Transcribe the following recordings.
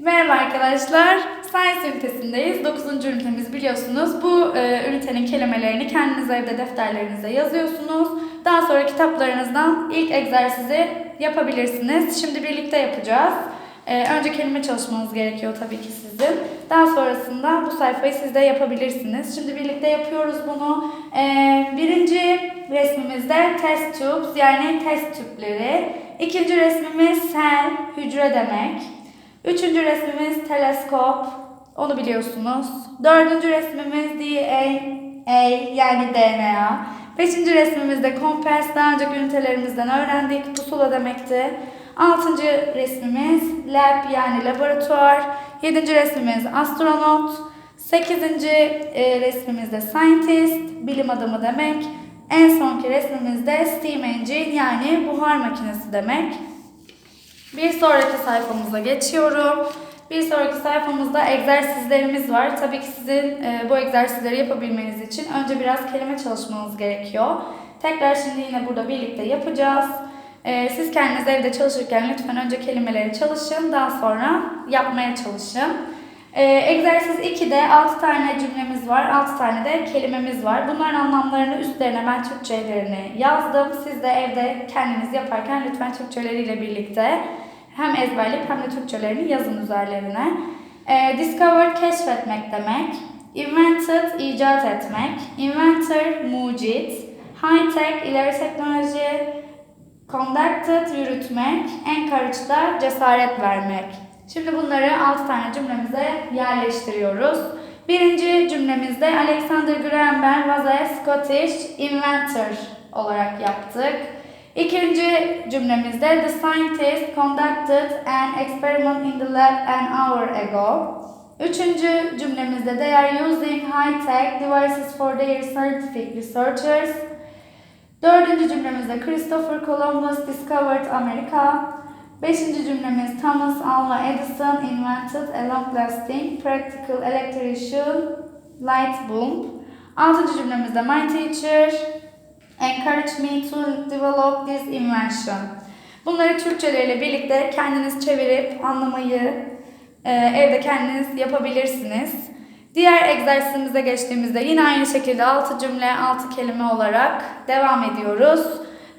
Merhaba arkadaşlar. Science ünitesindeyiz. 9. ünitemiz biliyorsunuz. Bu e, ünitenin kelimelerini kendiniz evde defterlerinize yazıyorsunuz. Daha sonra kitaplarınızdan ilk egzersizi yapabilirsiniz. Şimdi birlikte yapacağız. E, önce kelime çalışmanız gerekiyor tabii ki sizin. Daha sonrasında bu sayfayı siz de yapabilirsiniz. Şimdi birlikte yapıyoruz bunu. E, birinci resmimizde test tubes yani test tüpleri. İkinci resmimiz cell, hücre demek. Üçüncü resmimiz teleskop. Onu biliyorsunuz. Dördüncü resmimiz DNA yani DNA. Beşinci resmimiz de kompas. Daha önceki ünitelerimizden öğrendik. Pusula demekti. Altıncı resmimiz lab yani laboratuvar. Yedinci resmimiz astronot. Sekizinci e, resmimiz de scientist, bilim adamı demek. En sonki resmimiz de steam engine yani buhar makinesi demek. Bir sonraki sayfamıza geçiyorum. Bir sonraki sayfamızda egzersizlerimiz var. Tabii ki sizin e, bu egzersizleri yapabilmeniz için önce biraz kelime çalışmanız gerekiyor. Tekrar şimdi yine burada birlikte yapacağız. E, siz kendiniz evde çalışırken lütfen önce kelimeleri çalışın, daha sonra yapmaya çalışın. E, egzersiz 2'de 6 tane cümlemiz var, 6 tane de kelimemiz var. Bunların anlamlarını üstlerine ben Türkçelerini yazdım. Siz de evde kendiniz yaparken lütfen Türkçeleriyle birlikte hem ezberleyip hem de Türkçelerini yazın üzerlerine. E, discover keşfetmek demek. Invented icat etmek. Inventor mucit. High tech ileri teknoloji. Conducted yürütmek. Encourage da cesaret vermek. Şimdi bunları 6 tane cümlemize yerleştiriyoruz. Birinci cümlemizde Alexander Graham Bell was a Scottish inventor olarak yaptık. İkinci cümlemizde The scientist conducted an experiment in the lab an hour ago. Üçüncü cümlemizde They are using high-tech devices for their scientific researchers. Dördüncü cümlemizde Christopher Columbus discovered America. Beşinci cümlemiz Thomas Alva Edison invented a long-lasting practical electrician light bulb. Altıncı cümlemizde My teacher encouraged me to develop this invention. Bunları Türkçeleriyle birlikte kendiniz çevirip anlamayı e, evde kendiniz yapabilirsiniz. Diğer egzersizimize geçtiğimizde yine aynı şekilde 6 cümle, 6 kelime olarak devam ediyoruz.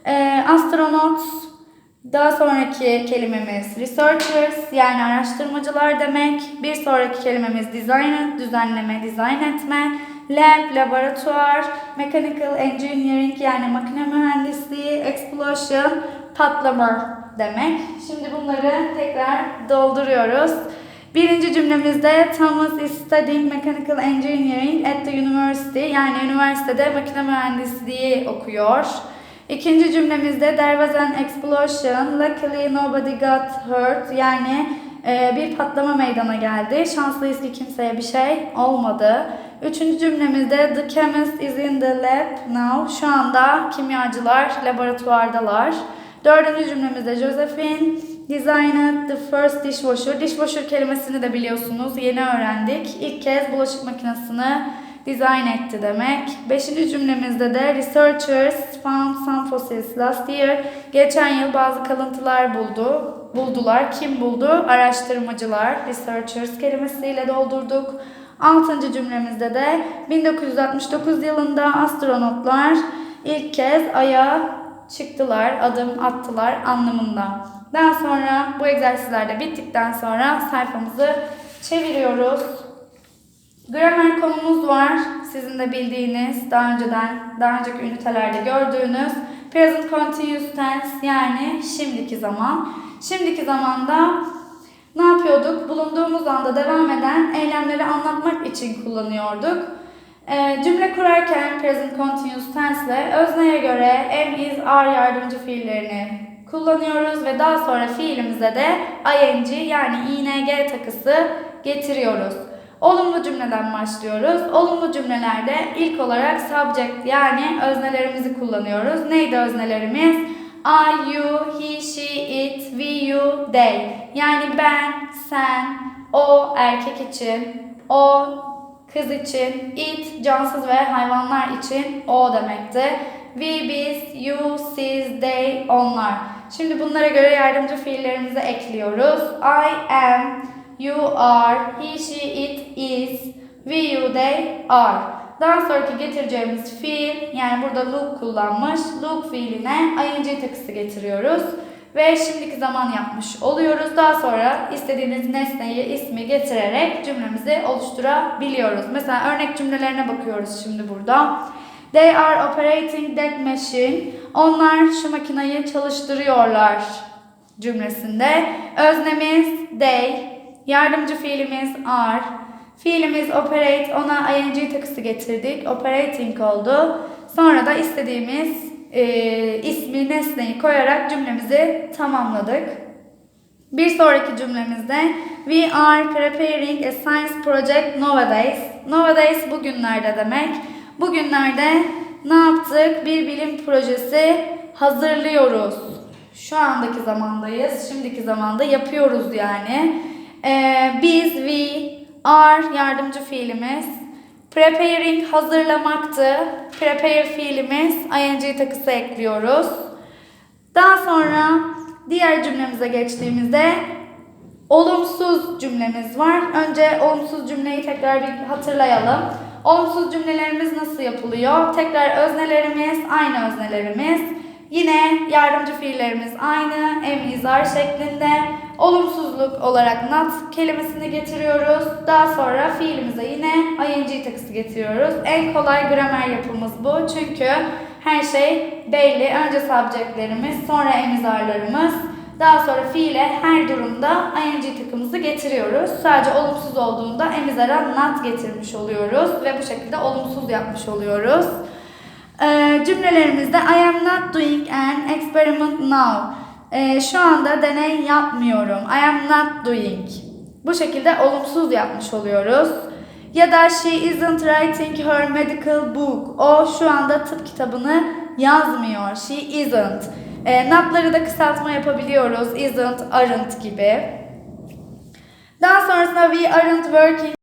E, astronot, daha sonraki kelimemiz researchers yani araştırmacılar demek. Bir sonraki kelimemiz designer, düzenleme, dizayn etme. Lab, laboratuvar. Mechanical engineering yani makine mühendisliği. Explosion, patlama demek. Şimdi bunları tekrar dolduruyoruz. Birinci cümlemizde Thomas is studying mechanical engineering at the university yani üniversitede makine mühendisliği okuyor. İkinci cümlemizde there was an explosion. Luckily nobody got hurt. Yani e, bir patlama meydana geldi. Şanslıyız ki kimseye bir şey olmadı. Üçüncü cümlemizde the chemist is in the lab now. Şu anda kimyacılar laboratuvardalar. Dördüncü cümlemizde Josephine designed the first dishwasher. Dishwasher kelimesini de biliyorsunuz. Yeni öğrendik. İlk kez bulaşık makinesini design etti demek. Beşinci cümlemizde de researchers found some fossils last year. Geçen yıl bazı kalıntılar buldu. Buldular. Kim buldu? Araştırmacılar. Researchers kelimesiyle doldurduk. Altıncı cümlemizde de 1969 yılında astronotlar ilk kez Ay'a çıktılar, adım attılar anlamında. Daha sonra bu egzersizler de bittikten sonra sayfamızı çeviriyoruz. Gramer konumuz var. Sizin de bildiğiniz, daha önceden, daha önceki ünitelerde gördüğünüz present continuous tense yani şimdiki zaman. Şimdiki zamanda ne yapıyorduk? Bulunduğumuz anda devam eden eylemleri anlatmak için kullanıyorduk. E, cümle kurarken present continuous tense ile özneye göre am, is, are yardımcı fiillerini kullanıyoruz ve daha sonra fiilimize de ing yani ing takısı getiriyoruz. Olumlu cümleden başlıyoruz. Olumlu cümlelerde ilk olarak subject yani öznelerimizi kullanıyoruz. Neydi öznelerimiz? I, you, he, she, it, we, you, they. Yani ben, sen, o erkek için, o kız için, it cansız ve hayvanlar için o demekti. We, biz, you, siz, they, onlar. Şimdi bunlara göre yardımcı fiillerimizi ekliyoruz. I am, you are, he, she, it is, we, you, they are. Daha sonraki getireceğimiz fiil, yani burada look kullanmış, look fiiline ing takısı getiriyoruz. Ve şimdiki zaman yapmış oluyoruz. Daha sonra istediğiniz nesneyi, ismi getirerek cümlemizi oluşturabiliyoruz. Mesela örnek cümlelerine bakıyoruz şimdi burada. They are operating that machine. Onlar şu makineyi çalıştırıyorlar cümlesinde. Öznemiz they, yardımcı fiilimiz are, fiilimiz operate, ona ing takısı getirdik. Operating oldu. Sonra da istediğimiz e, ismi, nesneyi koyarak cümlemizi tamamladık. Bir sonraki cümlemizde We are preparing a science project nowadays. Nowadays bugünlerde demek. Bugünlerde ne yaptık? Bir bilim projesi hazırlıyoruz. Şu andaki zamandayız. Şimdiki zamanda yapıyoruz yani. Ee, biz, we, are yardımcı fiilimiz. Preparing hazırlamaktı. Prepare fiilimiz. ing takısı ekliyoruz. Daha sonra diğer cümlemize geçtiğimizde olumsuz cümlemiz var. Önce olumsuz cümleyi tekrar bir hatırlayalım. Olumsuz cümlelerimiz nasıl yapılıyor? Tekrar öznelerimiz aynı öznelerimiz. Yine yardımcı fiillerimiz aynı, em, izar şeklinde. Olumsuzluk olarak not kelimesini getiriyoruz. Daha sonra fiilimize yine ing takısı getiriyoruz. En kolay gramer yapımız bu. Çünkü her şey belli. Önce subjectlerimiz, sonra emizarlarımız. Daha sonra fiile her durumda ing takımızı getiriyoruz. Sadece olumsuz olduğunda emizara not getirmiş oluyoruz ve bu şekilde olumsuz yapmış oluyoruz. Ee, cümlelerimizde I am not doing an experiment now. Ee, şu anda deney yapmıyorum. I am not doing. Bu şekilde olumsuz yapmış oluyoruz. Ya da she isn't writing her medical book. O şu anda tıp kitabını yazmıyor. She isn't. E, notları da kısaltma yapabiliyoruz. Isn't, aren't gibi. Daha sonrasında we aren't working